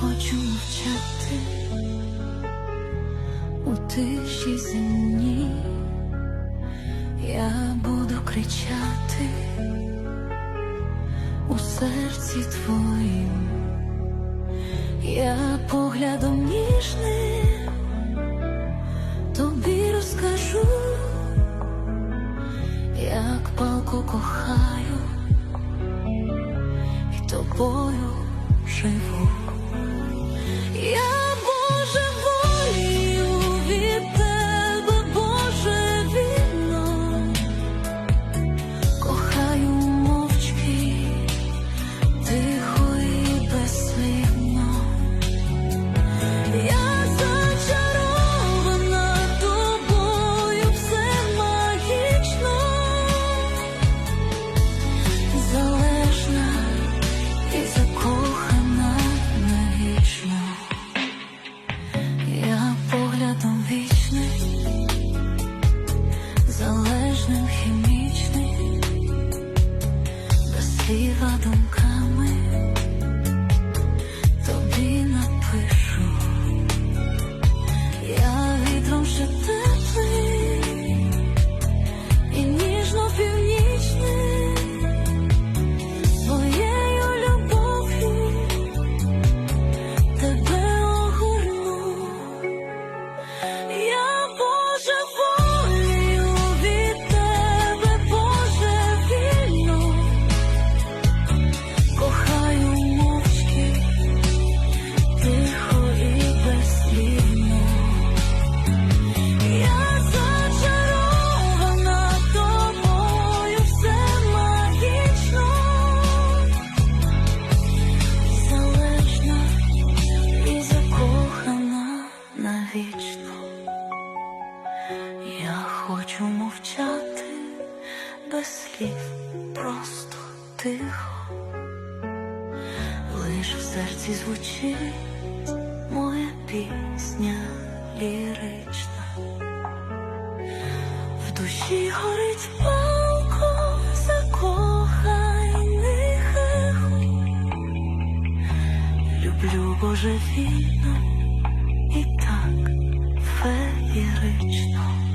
хочу мовчати у тиші земні, я буду кричати у серці твоїм, я поглядом ніжним тобі розкажу, як палко кохаю і тобою живу. Я nunca. Я хочу мовчати без слів, просто тихо, лиш в серці звучить моя пісня лірична, в душі горить палко закоханих ехо люблю божевільно і так феєрично.